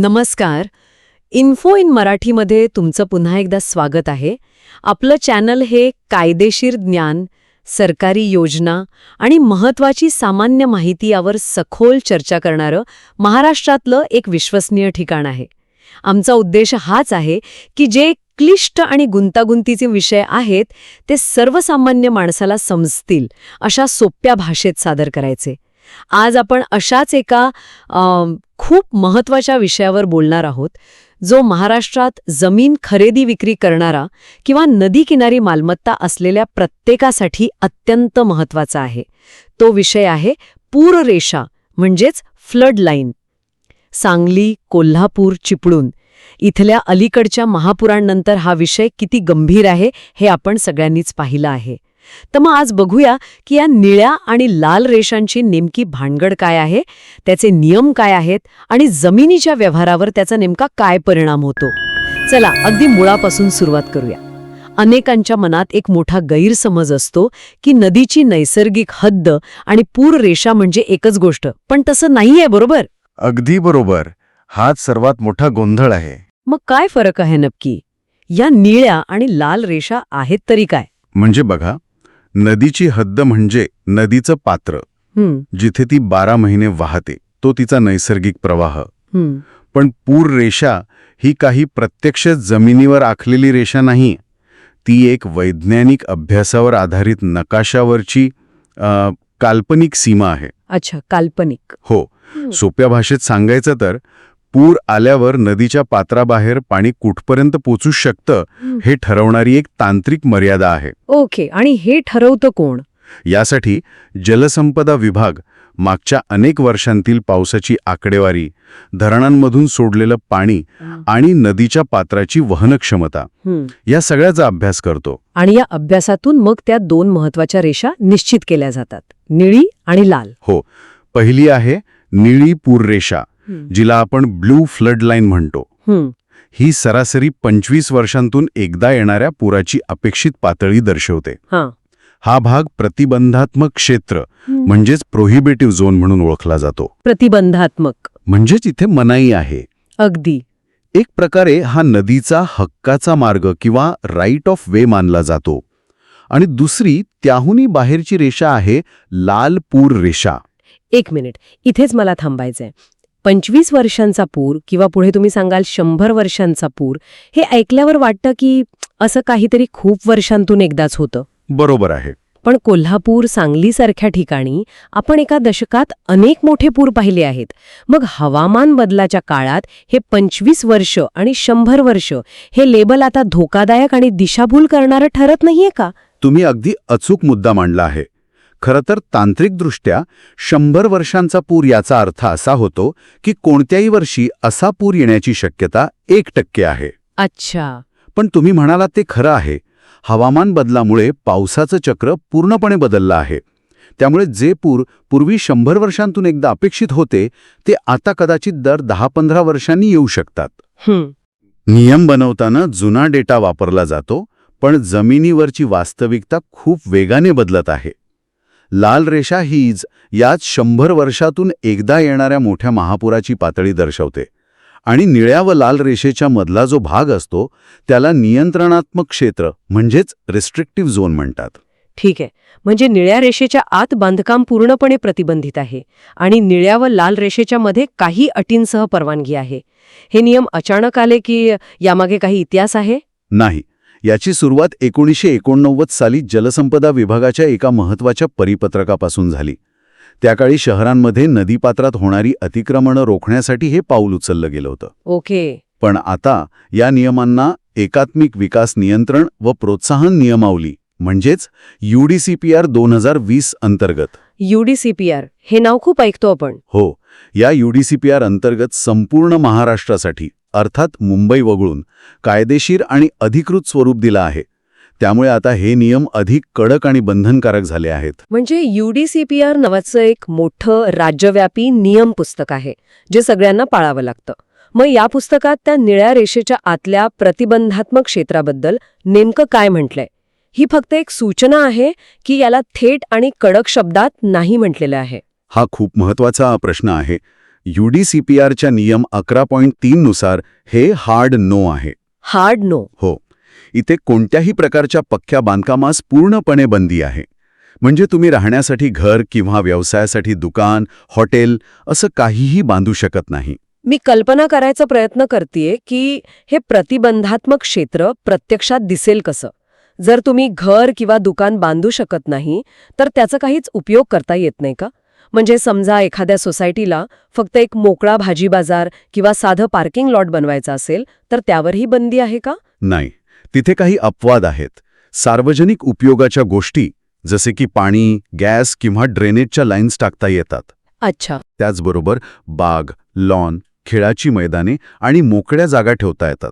नमस्कार. Info in मराठीमध्ये तुमचं पुन्हा एकदा स्वागत आहे. आपलं चॅनल हे कायदेशीर ज्ञान सरकारी योजना आणि महत्वाची सामान्य माहिती यावर सखोल चर्चा करणारं महाराष्ट्रातलं एक विश्वसनीय ठिकाण आहे. आमचा उद्देश हाच आहे की जे क्लिष्ट आणि गुंतागुंतीचे विषय आहेत ते सर्वसामान्य माणसाला समजतील अशा सोप्या भाषेत सादर करायचे. आज आपण अशाच एका खूप महत्त्वाच्या विषयावर बोलणार आहोत जो महाराष्ट्रात जमीन खरेदी विक्री करणारा किंवा नदीकिनारी मालमत्ता असलेल्या प्रत्येकासाठी अत्यंत महत्त्वाचा आहे. तो विषय आहे पूररेषा म्हणजेच फ्लड लाईन. सांगली कोल्हापूर चिपळूण इथल्या अलीकडच्या महापुरांनंतर हा विषय किती गंभीर आहे हे आपण सगळ्यांनीच पाहिलं आहे. तर मग आज बघूया की या निळ्या आणि लाल रेषांची नेमकी भानगड काय आहे त्याचे नियम काय आहेत आणि जमिनीच्या व्यवहारावर त्याचा नेमका काय परिणाम होतो. चला अगदी मुळापासून सुरुवात करूया. अनेकांच्या मनात एक मोठा गैरसमज असतो की नदीची नैसर्गिक हद्द आणि पूर रेषा म्हणजे एकच गोष्ट पण तसं नाहीये बरोबर? अगदी बरोबर. हाच सर्वात मोठा गोंधळ आहे. मग काय फरक आहे नक्की? या निळ्या आणि लाल रेषा आहेत तरी काय? म्हणजे बघा नदीची हद्द म्हणजे नदीचं पात्र. जिथे ती बारा महिने वाहते तो तिचा नैसर्गिक प्रवाह. पण पूर रेषा ही काही प्रत्यक्ष जमिनीवर आखलेली रेषा नाही ती एक वैज्ञानिक अभ्यासावर आधारित नकाशावरची काल्पनिक सीमा आहे. अच्छा काल्पनिक. हो. सोप्या भाषेत सांगायचं तर पूर आल्यावर नदीच्या पात्राबाहेर पाणी कुठपर्यंत पोचू शकतं हं. ठरवणारी एक तांत्रिक मर्यादा आहे. ओके आणि हे ठरवतं कोण? यासाठी जलसंपदा विभाग मागच्या अनेक वर्षांतील पावसाची आकडेवारी धरणांमधून सोडलेलं पाणी आणि नदीच्या पात्राची वहनक्षमता. या सगळ्याचा अभ्यास करतो. आणि या अभ्यासातून मग त्या दोन महत्त्वाच्या रेषा निश्चित केल्या जातात निळी आणि लाल. हो पहिली आहे निळी पूररेषा जिला आपण ब्लू फ्लड लाईन म्हणतो. हं, सरासरी पंचवीस वर्षांतून एकदा येणाऱ्या पुराची अपेक्षित पातळी दर्शवते. हां. भाग प्रतिबंधात्मक क्षेत्र. म्हणजेच प्रोहिबिटिव्ह झोन म्हणून ओळखला जातो. प्रतिबंधात्मक. म्हणजेच इथे मनाई आहे. अगदी. एक प्रकारे हा नदीचा हक्काचा मार्ग किंवा राईट ऑफ वे मानला जातो. आणि दुसरी त्याहूनही बाहेरची रेषा आहे लाल पूर रेषा. एक मिनिट. इथेच मला थांबायचंय. पंचवीस वर्षांचा पूर किंवा पुढे तुम्ही सांगाल शंभर वर्षांचा पूर हे ऐकल्यावर वाटतं की असं काहीतरी खूप वर्षांतून एकदाच होतं. बरोबर आहे. पण कोल्हापूर सांगलीसारख्या ठिकाणी आपण एका दशकात अनेक मोठे पूर पाहिले आहेत. मग हवामान बदलाच्या काळात हे पंचवीस वर्ष आणि शंभर वर्ष हे लेबल आता धोकादायक आणि दिशाभूल करणारं ठरत नाहीये का? तुम्ही अगदी अचूक मुद्दा मांडला आहे. खरं तर तांत्रिकदृष्ट्या शंभर वर्षांचा पूर याचा अर्थ असा होतो की कोणत्याही वर्षी असा पूर येण्याची शक्यता एक टक्के आहे. अच्छा. पण तुम्ही म्हणालात ते खरं आहे. हवामान बदलामुळे पावसाचं चक्र पूर्णपणे बदललं आहे. त्यामुळे जे पूर पूर्वी शंभर वर्षांतून एकदा अपेक्षित होते ते आता कदाचित दर दहा पंधरा वर्षांनी येऊ शकतात. नियम बनवताना जुना डेटा वापरला जातो पण जमिनीवरची वास्तविकता खूप वेगाने बदलत आहे. लाल रेषा हीच याच शंभर वर्षातून एकदा येणाऱ्या मोठ्या महापुराची पातळी दर्शवते. आणि निळ्या व लाल रेषेच्या मधला जो भाग असतो त्याला नियंत्रणात्मक क्षेत्र म्हणजेच रिस्ट्रिक्टिव्ह झोन म्हणतात. ठीक आहे. म्हणजे निळ्या रेषेच्या आत बांधकाम पूर्णपणे प्रतिबंधित आहे आणि निळ्या व लाल रेषेच्या मध्ये काही अटींसह परवानगी आहे. हे नियम अचानक आले की यामागे काही इतिहास आहे? नाही. याची सुरुवात एकोणीसशे एकोणनव्वद साली जलसंपदा विभागाच्या एका महत्त्वाच्या परिपत्रकापासून झाली. त्या काळी शहरांमध्ये नदीपात्रात होणारी अतिक्रमणं रोखण्यासाठी हे पाऊल उचललं गेलं होतं. ओके. पण आता या नियमांना एकात्मिक विकास नियंत्रण व प्रोत्साहन नियमावली म्हणजेच यूडीसीपीआर दोन हजार वीस अंतर्गत. युडीसीपीआर हे नाव खूप ऐकतो आपण. हो या यूडीसीपीआर अंतर्गत संपूर्ण महाराष्ट्रासाठी अर्थात मुंबई वगळून कायदेशीर आणि अधिकृत स्वरूप दिलं आहे. त्यामुळे आता हे नियम अधिक कडक आणि बंधनकारक झाले आहेत. म्हणजे युडीसीपीआर नावाचं एक मोठं राज्यव्यापी नियम पुस्तक आहे जे सगळ्यांना पाळावं लागतं. मग या पुस्तकात त्या निळ्या रेषेच्या आतल्या प्रतिबंधात्मक क्षेत्राबद्दल नेमकं काय म्हटलंय? ही फक्त एक सूचना आहे की याला थेट आणि कडक शब्दात नाही म्हटलेलं आहे. हा खूप महत्त्वाचा प्रश्न आहे. यूडीसीपीआरच्या नियम अकरा पॉईंट तीन नुसार हे हार्ड नो आहे. Hard no. हो. इथे कोणत्याही प्रकारच्या पक्क्या बांधकामास पूर्णपणे बंदी आहे. म्हणजे तुम्ही राहण्यासाठी घर किंवा व्यवसायासाठी दुकान हॉटेल असं काहीही बांधू शकत नाही. मी कल्पना करायचा प्रयत्न करतेय की हे प्रतिबंधात्मक क्षेत्र प्रत्यक्षात दिसेल कसं? जर तुम्ही घर किंवा दुकान बांधू शकत नाही तर त्याचा काहीच उपयोग करता येत नाही का? म्हणजे समजा एखाद्या सोसायटीला फक्त एक मोकळा भाजी बाजार किंवा साधं पार्किंग लॉट बनवायचं असेल तर त्यावरही बंदी आहे का? नाही. तिथे काही अपवाद आहेत. सार्वजनिक उपयोगाच्या गोष्टी जसे की पाणी गॅस किंवा ड्रेनेजच्या लाईन्स टाकता येतात. अच्छा. त्याचबरोबर बाग लॉन खेळाची मैदाने आणि मोकळ्या जागा ठेवता येतात.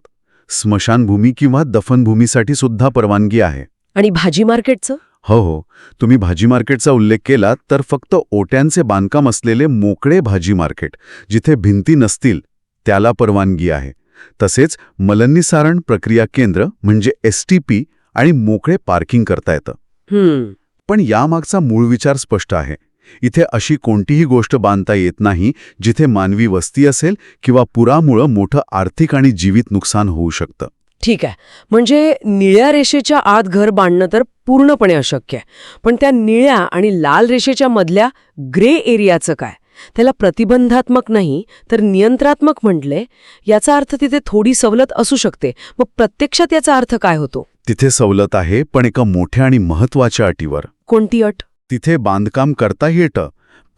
स्मशानभूमी किंवा दफनभूमीसाठी सुद्धा परवानगी आहे. आणि भाजी मार्केटचं? हो हो. तुम्ही भाजी मार्केटचा उल्लेख केला तर फक्त ओट्यांचे बांधकाम असलेले मोकळे भाजी मार्केट जिथे भिंती नसतील त्याला परवानगी आहे. तसेच मलनिसारण प्रक्रिया केंद्र म्हणजे एस आणि मोकळे पार्किंग करता येतं. पण यामागचा मूळ विचार स्पष्ट आहे. इथे अशी कोणतीही गोष्ट बांधता येत नाही जिथे मानवी वस्ती असेल किंवा पुरामुळं मोठं आर्थिक आणि जीवित नुकसान होऊ शकतं. ठीक आहे. म्हणजे निळ्या रेषेच्या आत घर बांधणं तर पूर्णपणे अशक्य आहे. पण त्या निळ्या आणि लाल रेषेच्या मधल्या ग्रे एरियाचं काय? त्याला प्रतिबंधात्मक नाही तर नियंत्रात्मक म्हटले याचा अर्थ तिथे थोडी सवलत असू शकते. मग प्रत्यक्षात याचा अर्थ काय होतो? तिथे सवलत आहे पण एका मोठ्या आणि महत्त्वाच्या अटीवर. कोणती अट? तिथे बांधकाम करता येतं.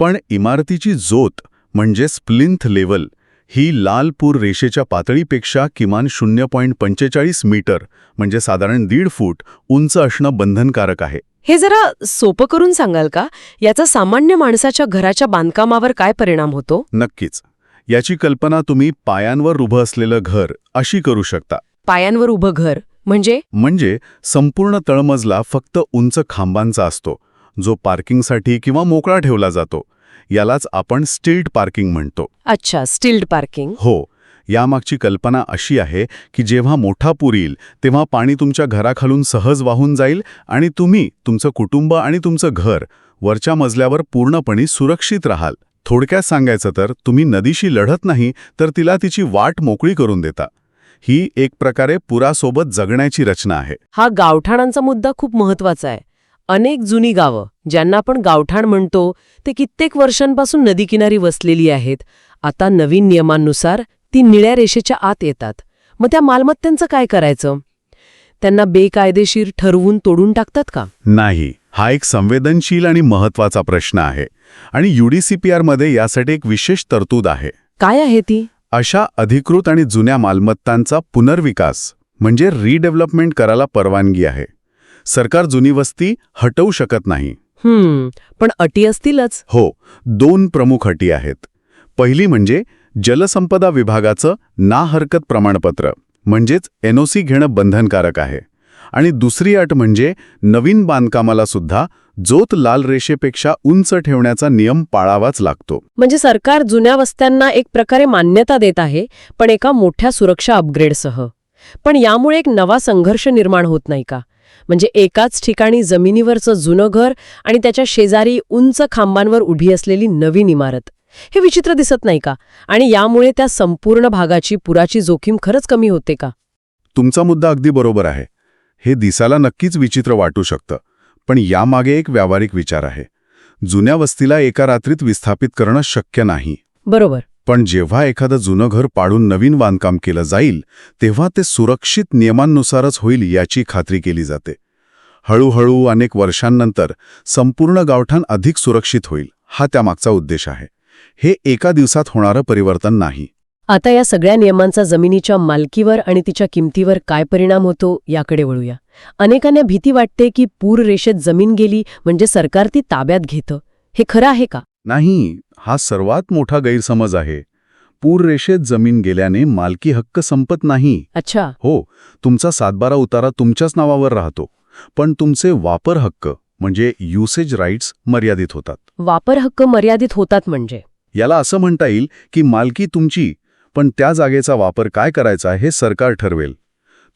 पण इमारतीची जोत म्हणजे स्प्लिंथ लेवल ही लालपूर रेषेच्या पातळीपेक्षा किमान शून्य पॉईंट पंचेचाळीस मीटर म्हणजे साधारण दीड फूट उंच असणं बंधनकारक आहे. हे जरा सोपं करून सांगाल का? याचा सामान्य माणसाच्या घराच्या बांधकामावर काय परिणाम होतो? नक्कीच. याची कल्पना तुम्ही पायांवर उभं असलेलं घर अशी करू शकता. पायांवर उभं घर म्हणजे? म्हणजे संपूर्ण तळमजला फक्त उंच खांबांचा असतो. जो पार्किंगसाठी किंवा मोकळा ठेवला जातो यालाच आपण स्टिल्ट पार्किंग म्हणतो. अच्छा स्टिल्ड पार्किंग. हो यामागची कल्पना अशी आहे की जेव्हा मोठा पूर येईल तेव्हा पाणी तुमच्या घराखालून सहज वाहून जाईल आणि तुम्ही तुमचं कुटुंब आणि तुमचं घर वरच्या मजल्यावर पूर्णपणे सुरक्षित राहाल. थोडक्यात सांगायचं तर तुम्ही नदीशी लढत नाही तर तिला तिची वाट मोकळी करून देता. ही एक प्रकारे पुरासोबत जगण्याची रचना आहे. हा गावठाणांचा मुद्दा खूप महत्त्वाचा आहे. अनेक जुनी गावं ज्यांना आपण गावठाण म्हणतो ते कित्येक वर्षांपासून नदीकिनारी वसलेली आहेत. आता नवीन नियमांनुसार ती निळ्या रेषेच्या आत येतात. मग त्या मालमत्त्यांचं काय करायचं? त्यांना बेकायदेशीर ठरवून तोडून टाकतात का? नाही. हा एक संवेदनशील आणि महत्त्वाचा प्रश्न आहे आणि यूडीसीपीआरमध्ये यासाठी एक विशेष तरतूद आहे. काय आहे ती? अशा अधिकृत आणि जुन्या मालमत्तांचा पुनर्विकास म्हणजे रिडेव्हलपमेंट करायला परवानगी आहे. सरकार जुनी वस्ती हटवू शकत नाही. पण अटी असतीलच. हो दोन प्रमुख अटी आहेत. पहिली म्हणजे जलसंपदा विभागाचं ना हरकत प्रमाणपत्र म्हणजेच एनओसी घेणं बंधनकारक आहे. आणि दुसरी अट म्हणजे नवीन बांधकामाला सुद्धा जोत लाल रेषेपेक्षा उंच ठेवण्याचा नियम पाळावाच लागतो. म्हणजे सरकार जुन्या वस्त्यांना एक प्रकारे मान्यता देत आहे पण एका मोठ्या सुरक्षा अपग्रेडसह पण यामुळे एक नवा संघर्ष निर्माण होत नाही का? म्हणजे एकाच ठिकाणी जमिनीवरचं जुनं घर आणि त्याच्या शेजारी उंच खांबांवर उभी असलेली नवीन इमारत. हे विचित्र दिसत नाही का? आणि यामुळे त्या संपूर्ण भागाची पुराची जोखीम खरंच कमी होते का? तुमचा मुद्दा अगदी बरोबर आहे. हे दिसायला नक्कीच विचित्र वाटू शकतं पण यामागे एक व्यावहारिक विचार आहे. जुन्या वस्तीला एका रात्रीत विस्थापित करणं शक्य नाही. बरोबर. पण जेव्हा एखादं जुनं घर पाडून नवीन बांधकाम केलं जाईल तेव्हा ते सुरक्षित नियमांनुसारच होईल याची खात्री केली जाते. हळूहळू अनेक वर्षांनंतर संपूर्ण गावठाण अधिक सुरक्षित होईल हा त्यामागचा उद्देश आहे. हे एका दिवसात होणारं परिवर्तन नाही. आता या सगळ्या नियमांचा जमिनीच्या मालकीवर आणि तिच्या किमतीवर काय परिणाम होतो याकडे वळूया. अनेकांना भीती वाटते की पूर रेषेत जमीन गेली म्हणजे सरकार ती ताब्यात घेतं. हे खरं आहे का? नाही हा सर्वात मोठा गैरसमज आहे. पूर रेषेत जमीन गेल्याने मालकी हक्क संपत नाही. अच्छा. हो तुमचा सातबारा उतारा तुमच्याच नावावर राहतो. पण तुमचे वापर हक्क म्हणजे युसेज राईट्स मर्यादित होतात. वापर हक्क मर्यादित होतात म्हणजे? याला असं म्हणता येईल की मालकी तुमची पण त्या जागेचा वापर काय करायचा हे सरकार ठरवेल.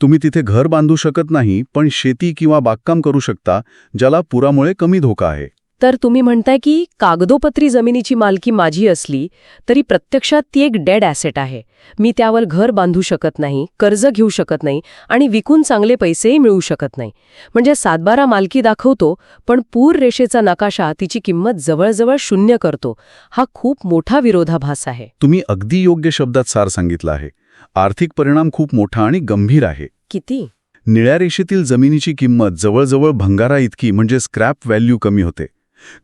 तुम्ही तिथे घर बांधू शकत नाही पण शेती किंवा बागकाम करू शकता ज्याला पुरामुळे कमी धोका आहे. तर तुम्ही म्हणताय की कागदोपत्री जमिनीची मालकी माझी असली तरी प्रत्यक्षात ती एक डेड ॲसेट आहे. मी त्यावर घर बांधू शकत नाही कर्ज घेऊ शकत नाही आणि विकून चांगले पैसेही मिळू शकत नाही. म्हणजे सातबारा मालकी दाखवतो पण पूर रेषेचा नकाशा तिची किंमत जवळजवळ शून्य करतो. हा खूप मोठा विरोधाभास आहे. तुम्ही अगदी योग्य शब्दात सार सांगितलं आहे. आर्थिक परिणाम खूप मोठा आणि गंभीर आहे. किती? निळ्या रेषेतील जमिनीची किंमत जवळजवळ भंगारा इतकी म्हणजे स्क्रॅप व्हॅल्यू कमी होते.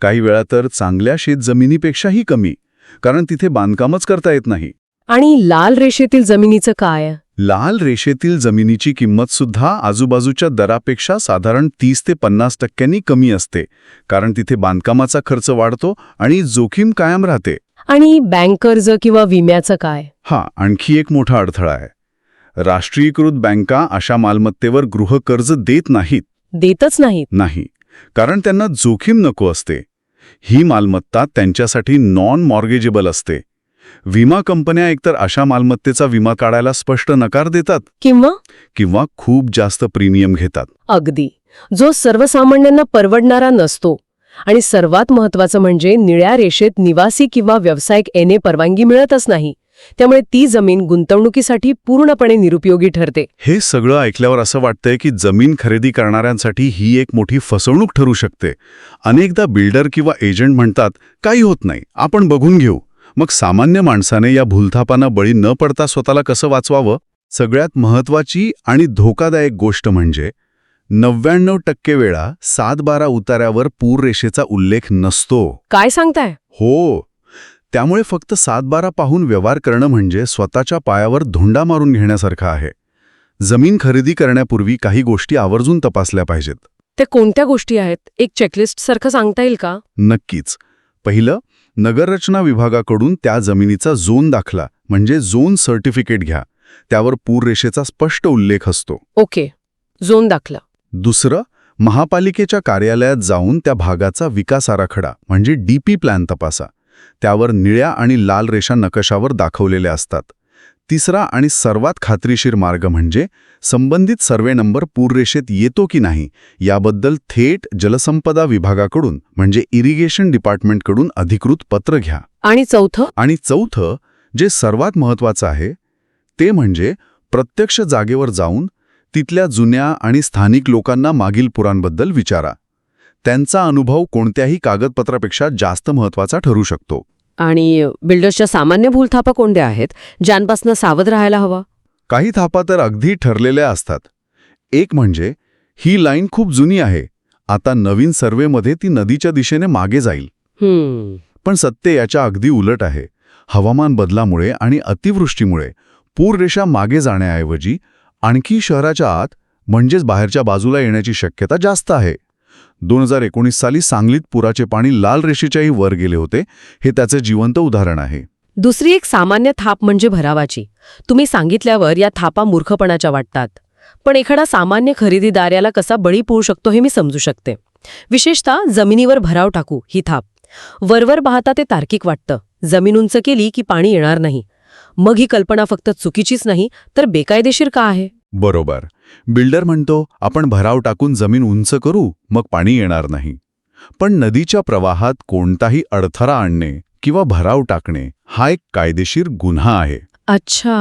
काही वेळा तर चांगल्या शेतजमिनीपेक्षाही कमी कारण तिथे बांधकामच करता येत नाही. आणि लाल रेषेतील जमिनीचं काय? लाल रेषेतील जमिनीची किंमत सुद्धा आजूबाजूच्या दरापेक्षा साधारण तीस ते पन्नास टक्क्यांनी कमी असते कारण तिथे बांधकामाचा खर्च वाढतो आणि जोखीम कायम राहते. आणि बँक कर्ज किंवा विम्याचं काय? हा आणखी एक मोठा अडथळा आहे. राष्ट्रीयकृत बँका अशा मालमत्तेवर गृहकर्ज देत नाहीत. देतच नाहीत. नाही. कारण त्यांना जोखीम नको असते. ही मालमत्ता त्यांच्यासाठी नॉन मॉर्गेजेबल असते. विमा कंपन्या एकतर अशा मालमत्तेचा विमा काढायला स्पष्ट नकार देतात किंवा? किंवा खूप जास्त प्रीमियम घेतात. अगदी. जो सर्वसामान्यांना परवडणारा नसतो. आणि सर्वात महत्वाचं म्हणजे निळ्या रेषेत निवासी किंवा व्यावसायिक येणे परवानगी मिळतच नाही. त्यामुळे ती जमीन गुंतवणुकीसाठी पूर्णपणे निरुपयोगी ठरते. हे सगळं ऐकल्यावर असं वाटतंय की जमीन खरेदी करणाऱ्यांसाठी ही एक मोठी फसवणूक ठरू शकते. अनेकदा बिल्डर किंवा एजंट म्हणतात काही होत नाही आपण बघून घेऊ. मग सामान्य माणसाने या भूलथापांना बळी न पडता स्वतःला कसं वाचवावं? सगळ्यात महत्वाची आणि धोकादायक गोष्ट म्हणजे नव्याण्णव टक्के वेळा सात बारा उतार्यावर पूररेषेचा उल्लेख नसतो. काय सांगताय? हो त्यामुळे फक्त सातबारा पाहून व्यवहार करणं म्हणजे स्वतःच्या पायावर धोंडा मारून घेण्यासारखं आहे. जमीन खरेदी करण्यापूर्वी काही गोष्टी आवर्जून तपासल्या पाहिजेत. ते कोणत्या गोष्टी आहेत? एक चेकलिस्ट सारखं सांगता येईल का? नक्कीच. पहिलं नगररचना विभागाकडून त्या जमिनीचा झोन दाखला म्हणजे झोन सर्टिफिकेट घ्या. त्यावर पूररेषेचा स्पष्ट उल्लेख असतो. ओके. झोन दाखला. दुसरं महापालिकेच्या कार्यालयात जाऊन त्या भागाचा विकास आराखडा म्हणजे डीपी प्लॅन तपासा. त्यावर निळ्या आणि लाल रेषा नकाशावर दाखवलेल्या असतात. तिसरा आणि सर्वात खात्रीशीर मार्ग म्हणजे संबंधित सर्वे नंबर पूररेषेत येतो की नाही याबद्दल थेट जलसंपदा विभागाकडून म्हणजे इरिगेशन डिपार्टमेंटकडून अधिकृत पत्र घ्या. आणि चौथं? आणि चौथं जे सर्वात महत्वाचं आहे ते म्हणजे प्रत्यक्ष जागेवर जाऊन तिथल्या जुन्या आणि स्थानिक लोकांना मागील पुरांबद्दल विचारा. त्यांचा अनुभव कोणत्याही कागदपत्रापेक्षा जास्त महत्त्वाचा ठरू शकतो. आणि बिल्डर्सच्या सामान्य भूलथापा कोणत्या आहेत? ज्यांपासून सावध राहायला हवा? काही थापा तर अगदी ठरलेल्या असतात. एक म्हणजे ही लाईन खूप जुनी आहे. आता नवीन सर्वेमध्ये ती नदीच्या दिशेने मागे जाईल. पण सत्य याच्या अगदी उलट आहे. हवामान बदलामुळे आणि अतिवृष्टीमुळे पूररेषा मागे जाण्याऐवजी आणखी शहराच्या आत म्हणजेच बाहेरच्या बाजूला येण्याची शक्यता जास्त आहे. दोन हजार एकोणीस साली सांगलीत पुराचे पाणी लाल रेषेच्याही वर गेले होते हे त्याचे जिवंत उदाहरण आहे. दुसरी एक सामान्य थाप म्हणजे भरावाची. तुम्ही सांगितल्यावर या थापा मूर्खपणाच्या वाटतात. पण एखादा सामान्य खरेदीदार याला कसा बळी पडू शकतो हे मी समजू शकते. विशेषतः जमिनीवर भराव टाकू ही थाप. वरवर पाहता ते तार्किक वाटतं. जमीन उंच केली की पाणी येणार नाही. मग ही कल्पना फक्त चुकीचीच नाही तर बेकायदेशीर का आहे? बरोबर. बिल्डर म्हणतो आपण भराव टाकून जमीन उंच करू मग पाणी येणार नाही. पण नदीच्या प्रवाहात कोणताही अडथळा आणणे किंवा भराव टाकणे हा एक कायदेशीर गुन्हा आहे. अच्छा.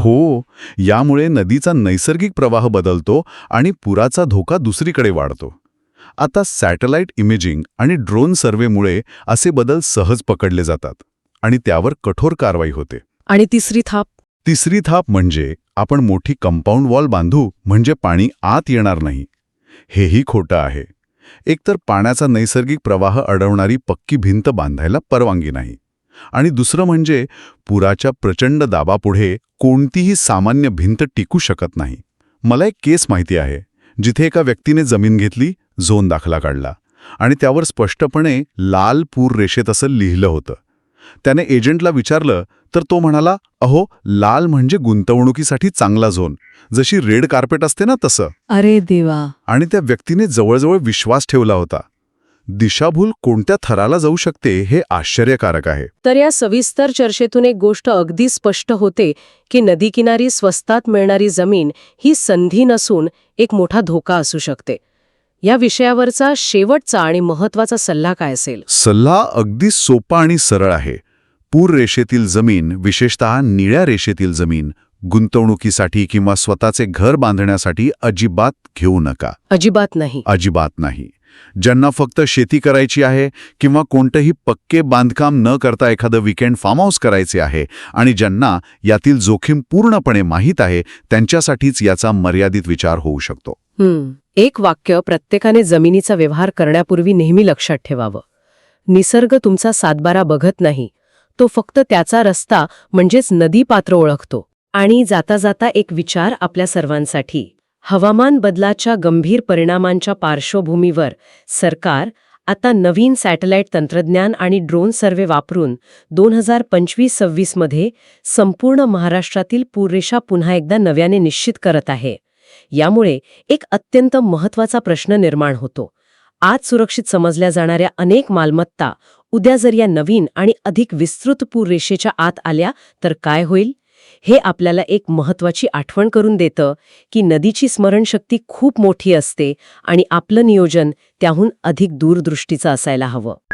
हो यामुळे नदीचा नैसर्गिक प्रवाह बदलतो आणि पुराचा धोका दुसरीकडे वाढतो. आता सॅटेलाइट इमेजिंग आणि ड्रोन सर्वेमुळे असे बदल सहज पकडले जातात आणि त्यावर कठोर कारवाई होते. आणि तिसरी थाप? तिसरी थाप म्हणजे आपण मोठी कंपाऊंड वॉल बांधू म्हणजे पाणी आत येणार नाही. हेही खोटं आहे. एकतर पाण्याचा नैसर्गिक प्रवाह अडवणारी पक्की भिंत बांधायला परवानगी नाही. आणि दुसरं म्हणजे पुराच्या प्रचंड दाबापुढे कोणतीही सामान्य भिंत टिकू शकत नाही. मला एक केस माहिती आहे. जिथे एका व्यक्तीने जमीन घेतली झोन दाखला काढला आणि त्यावर स्पष्टपणे लाल पूर रेषेत असं लिहिलं होतं. त्याने एजंटला विचारलं तर तो म्हणाला अहो लाल म्हणजे गुंतवणुकीसाठी चांगला झोन. जशी रेड कार्पेट असते ना तसं. अरे देवा. आणि त्या व्यक्तीने जवळजवळ विश्वास ठेवला होता. दिशाभूल कोणत्या थराला जाऊ शकते हे आश्चर्यकारक आहे. तर या सविस्तर चर्चेतून एक गोष्ट अगदी स्पष्ट होते की नदीकिनारी स्वस्तात मिळणारी जमीन ही संधी नसून एक मोठा धोका असू शकते. या विषयावरचा शेवटचा आणि महत्त्वाचा सल्ला काय असेल? सल्ला अगदी सोपा आणि सरळ आहे. पूर रेषेतील जमीन विशेषतः निळ्या रेषेतील जमीन गुंतवणुकीसाठी किंवा स्वतःचे घर बांधण्यासाठी अजिबात घेऊ नका. अजिबात नाही. अजिबात नाही. ज्यांना फक्त शेती करायची आहे किंवा कोणतंही पक्के बांधकाम न करता एखादं विकेंड फार्म हाऊस करायचे आहे आणि ज्यांना यातील जोखीम पूर्णपणे माहीत आहे त्यांच्यासाठीच याचा मर्यादित विचार होऊ शकतो. एक वाक्य प्रत्येकाने जमिनीचा व्यवहार करण्यापूर्वी नेहमी लक्षात ठेवावं. निसर्ग तुमचा सातबारा बघत नाही. तो फक्त त्याचा रस्ता म्हणजेच नदी पात्र ओळखतो. आणि जाता जाता एक विचार आपल्या सर्वांसाठी. हवामान बदलाच्या गंभीर परिणामांच्या पार्श्वभूमीवर सरकार आता नवीन सॅटेलाइट तंत्रज्ञान आणि ड्रोन सर्वे वापरून दोन हजार पंचवीस सव्वीसमध्ये संपूर्ण महाराष्ट्रातील पूररेषा पुन्हा एकदा नव्याने निश्चित करत आहे. यामुळे एक अत्यंत महत्त्वाचा प्रश्न निर्माण होतो. आज सुरक्षित समजल्या जाणाऱ्या अनेक मालमत्ता उद्या जर या नवीन आणि अधिक विस्तृत पूररेषेच्या आत आल्या तर काय होईल? हे आपल्याला एक महत्वाची आठवण करून देतं की नदीची स्मरणशक्ती खूप मोठी असते आणि आपलं नियोजन त्याहून अधिक दूरदृष्टीचं असायला हवं.